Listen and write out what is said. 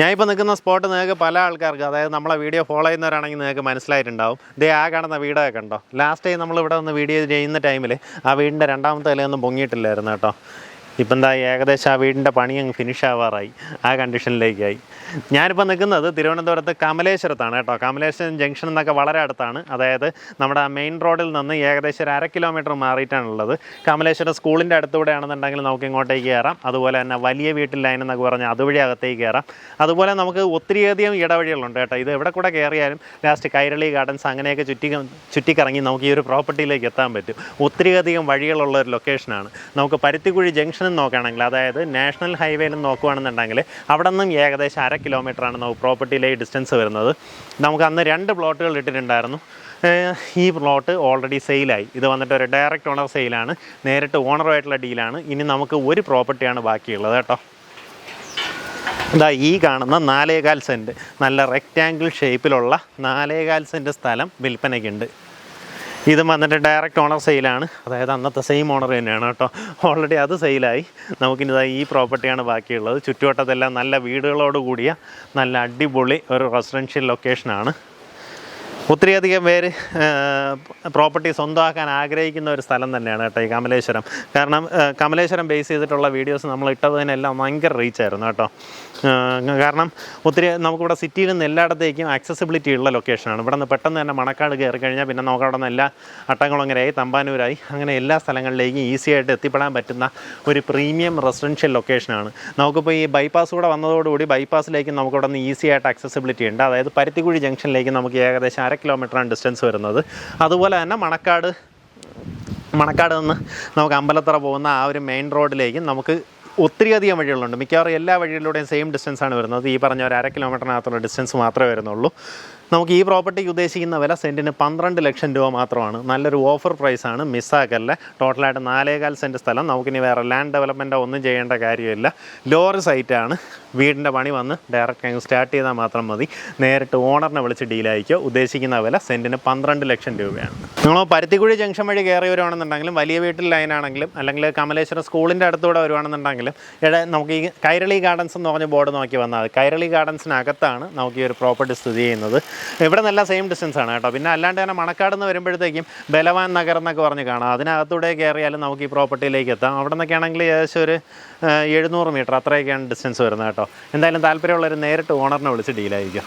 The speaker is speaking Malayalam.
ഞാനിപ്പോൾ നിൽക്കുന്ന സ്പോട്ട് നിങ്ങൾക്ക് പല ആൾക്കാർക്ക് അതായത് നമ്മളെ വീഡിയോ ഫോളോ ചെയ്യുന്നവരാണെങ്കിൽ നിങ്ങൾക്ക് മനസ്സിലായിട്ടുണ്ടാവും. ഇതേ ആ കാണുന്ന വീടൊക്കെ കണ്ടോ? ലാസ്റ്റ് ടൈം നമ്മൾ ഇവിടെ വന്ന് വീഡിയോ ചെയ്യുന്ന ടൈമിൽ ആ വീടിന്റെ രണ്ടാമത്തെ ഇലയൊന്നും പൊങ്ങിയിട്ടില്ലായിരുന്നു കേട്ടോ. ഇപ്പം എന്താ ഏകദേശം ആ വീടിന്റെ പണി അങ്ങ് ഫിനിഷ് ആവാറായി. ആ കണ്ടീഷനിലേക്കായി ഞാനിപ്പോൾ നിൽക്കുന്നത് തിരുവനന്തപുരത്ത് കമലേശ്വരത്താണ് കേട്ടോ. കമലേശ്വരം ജംഗ്ഷൻ എന്നൊക്കെ വളരെ അടുത്താണ്. അതായത് നമ്മുടെ മെയിൻ റോഡിൽ നിന്ന് ഏകദേശം അര കിലോമീറ്റർ മാറിയിട്ടാണുള്ളത്. കമലേശ്വരം സ്കൂളിന്റെ അടുത്തൂടെയാണെന്നുണ്ടെങ്കിൽ നമുക്ക് ഇങ്ങോട്ടേക്ക് കയറാം. അതുപോലെ തന്നെ വലിയ വീട്ടിൽ ലൈൻ എന്നൊക്കെ പറഞ്ഞാൽ അതുവഴി അകത്തേക്ക് കയറാം. അതുപോലെ നമുക്ക് ഒത്തിരിയധികം ഇടവഴികളുണ്ട് കേട്ടോ. ഇത് എവിടെ കൂടെ കയറിയാലും ലാസ്റ്റ് കൈരളി ഗാർഡൻസ് അങ്ങനെയൊക്കെ ചുറ്റി ചുറ്റിക്കറങ്ങി നമുക്ക് ഈ ഒരു പ്രോപ്പർട്ടിയിലേക്ക് എത്താൻ പറ്റും. ഒത്തിരിയധികം വഴികളുള്ള ഒരു ലൊക്കേഷനാണ് നമുക്ക് പരുത്തിക്കുഴി ജംഗ്ഷനിൽ നോക്കുകയാണെങ്കിൽ അതായത് നാഷണൽ ഹൈവേയിൽ നോക്കുകയാണെന്നുണ്ടെങ്കിൽ അവിടെ നിന്നും ഏകദേശം അര കിലോമീറ്ററാണ് നമുക്ക് പ്രോപ്പർട്ടിയിലെ ഡിസ്റ്റൻസ് വരുന്നത്. നമുക്ക് അന്ന് രണ്ട് പ്ലോട്ടുകൾ ഇട്ടിട്ടുണ്ടായിരുന്നു. ഈ പ്ലോട്ട് ഓൾറെഡി സെയിലായി ഇത് വന്നിട്ട് ഒരു ഡയറക്റ്റ് ഓണർ സെയിലാണ് നേരിട്ട് ഓണറുമായിട്ടുള്ള ഡീലാണ് ഇനി നമുക്ക് ഒരു പ്രോപ്പർട്ടിയാണ് ബാക്കിയുള്ളത് കേട്ടോ. ഇതാ ഈ കാണുന്ന നാലേകാൽ സെന്റ് നല്ല റെക്റ്റാങ്കിൾ ഷേപ്പിലുള്ള നാലേകാൽ സെന്റ് സ്ഥലം വിൽപ്പനയ്ക്കുണ്ട്. ഇതും വന്നിട്ട് ഡയറക്റ്റ് ഓണർ സെയിലാണ് അതായത് അന്നത്തെ സെയിം ഓണർ തന്നെയാണ് കേട്ടോ. ഓൾറെഡി അത് സെയിലായി നമുക്കിനി ഈ പ്രോപ്പർട്ടിയാണ് ബാക്കിയുള്ളത്. ചുറ്റുവട്ടത്തെല്ലാം നല്ല വീടുകളോട് കൂടിയ നല്ല അടിപൊളി ഒരു റെസിഡൻഷ്യൽ ലൊക്കേഷനാണ് ഒത്തിരിയധികം പേര് പ്രോപ്പർട്ടി സ്വന്തമാക്കാൻ ആഗ്രഹിക്കുന്ന ഒരു സ്ഥലം തന്നെയാണ് കേട്ടോ ഈ കമലേശ്വരം. കാരണം കമലേശ്വരം ബേസ് ചെയ്തിട്ടുള്ള വീഡിയോസ് നമ്മൾ ഇട്ടതിനെല്ലാം ഭയങ്കര റീച്ചായിരുന്നു കേട്ടോ. കാരണം ഒത്തിരി നമുക്കിവിടെ സിറ്റിയിൽ നിന്ന് എല്ലായിടത്തേക്കും ആക്സസിബിലിറ്റി ഉള്ള ലൊക്കേഷനാണ് ഇവിടെ നിന്ന് പെട്ടെന്ന് തന്നെ മണക്കാട് കയറി കഴിഞ്ഞാൽ പിന്നെ നമുക്ക് അവിടെ നിന്ന് എല്ലാ അട്ടംകുളങ്ങരയായി തമ്പാനൂരായി അങ്ങനെ എല്ലാ സ്ഥലങ്ങളിലേക്കും ഈസി ആയിട്ട് എത്തിപ്പെടാൻ പറ്റുന്ന ഒരു പ്രീമിയം റെസിഡൻഷ്യൽ ലൊക്കേഷനാണ് നമുക്കിപ്പോൾ ഈ ബൈപ്പാസ് കൂടെ വന്നതോടുകൂടി ബൈപ്പാസിലേക്ക് നമുക്കിവിടെ നിന്ന് ഈസി ആയിട്ട് ആക്സസിബിലിറ്റി ഉണ്ട്. അതായത് പരുത്തിക്കുഴി ജംഗ്ഷനിലേക്ക് നമുക്ക് ഏകദേശം അര കിലോമീറ്ററാണ് ഡിസ്റ്റൻസ് വരുന്നത്. അതുപോലെ തന്നെ മണക്കാട് മണക്കാട് നിന്ന് നമുക്ക് അമ്പലത്തറ പോകുന്ന ആ ഒരു മെയിൻ റോഡിലേക്കും നമുക്ക് ഒത്തിരിയധികം വഴികളുണ്ട്. മിക്കവാറും എല്ലാ വഴികളിലൂടെയും സെയിം ഡിസ്റ്റൻസ് ആണ് വരുന്നത്. ഈ പറഞ്ഞ ഒരു അര കിലോമീറ്ററിനകത്തുള്ള ഡിസ്റ്റൻസ് മാത്രമേ വരുന്നുള്ളൂ. നമുക്ക് ഈ പ്രോപ്പർട്ടിക്ക് ഉദ്ദേശിക്കുന്ന വില സെന്റിന് പന്ത്രണ്ട് ലക്ഷം രൂപ മാത്രമാണ്. നല്ലൊരു ഓഫർ പ്രൈസാണ് മിസ്സാക്കല്ല. ടോട്ടലായിട്ട് നാലേകാൽ സെന്റ് സ്ഥലം. നമുക്കിനി വേറെ ലാൻഡ് ഡെവലപ്മെന്റോ ഒന്നും ചെയ്യേണ്ട കാര്യമില്ല. ലോറി സൈറ്റാണ് വീടിന്റെ പണി വന്ന് ഡയറക്റ്റ് അങ്ങ് സ്റ്റാർട്ട് ചെയ്താൽ മാത്രം മതി. നേരിട്ട് ഓണറിനെ വിളിച്ച് ഡീലായിക്കോ ഉദ്ദേശിക്കുന്ന വില സെന്റിന് പന്ത്രണ്ട് ലക്ഷം രൂപയാണ്. നിങ്ങൾ പരുത്തിക്കുഴി ജംഗ്ഷൻ വഴി കയറി വരുവാണെന്നുണ്ടെങ്കിലും വലിയ വീട്ടിൽ ലൈനാണെങ്കിലും അല്ലെങ്കിൽ കമലേശ്വരം സ്കൂളിന്റെ അടുത്തൂടെ വരുവാണെന്നുണ്ടെങ്കിലും ഇവിടെ നമുക്ക് ഈ കൈരളി ഗാർഡൻസ് എന്ന് പറഞ്ഞ ബോർഡ് നോക്കി വന്നാൽ കൈരളി ഗാർഡൻസിനകത്താണ് നമുക്ക് ഈ ഒരു പ്രോപ്പർട്ടി സ്ഥിതി ചെയ്യുന്നത്. ഇവിടെ നല്ല സെയിം ഡിസ്റ്റൻസ് ആണ് കേട്ടോ. പിന്നെ അല്ലാണ്ട് തന്നെ മണക്കാട് നിന്ന് വരുമ്പോഴത്തേക്കും ബലവാൻ നഗർ എന്നൊക്കെ പറഞ്ഞ് കാണാം. അതിനകത്തൂടെ കയറിയാലും നമുക്ക് ഈ പ്രോപ്പർട്ടിയിലേക്ക് എത്താം. അവിടെ നിന്നൊക്കെ ആണെങ്കിൽ ഏകദേശം ഒരു എഴുന്നൂറ് മീറ്റർ അത്രയൊക്കെയാണ് ഡിസ്റ്റൻസ് വരുന്നത് കേട്ടോ. എന്തായാലും താല്പര്യമുള്ളവർ നേരിട്ട് ഓണറിനെ വിളിച്ച് ഡീലായിരിക്കും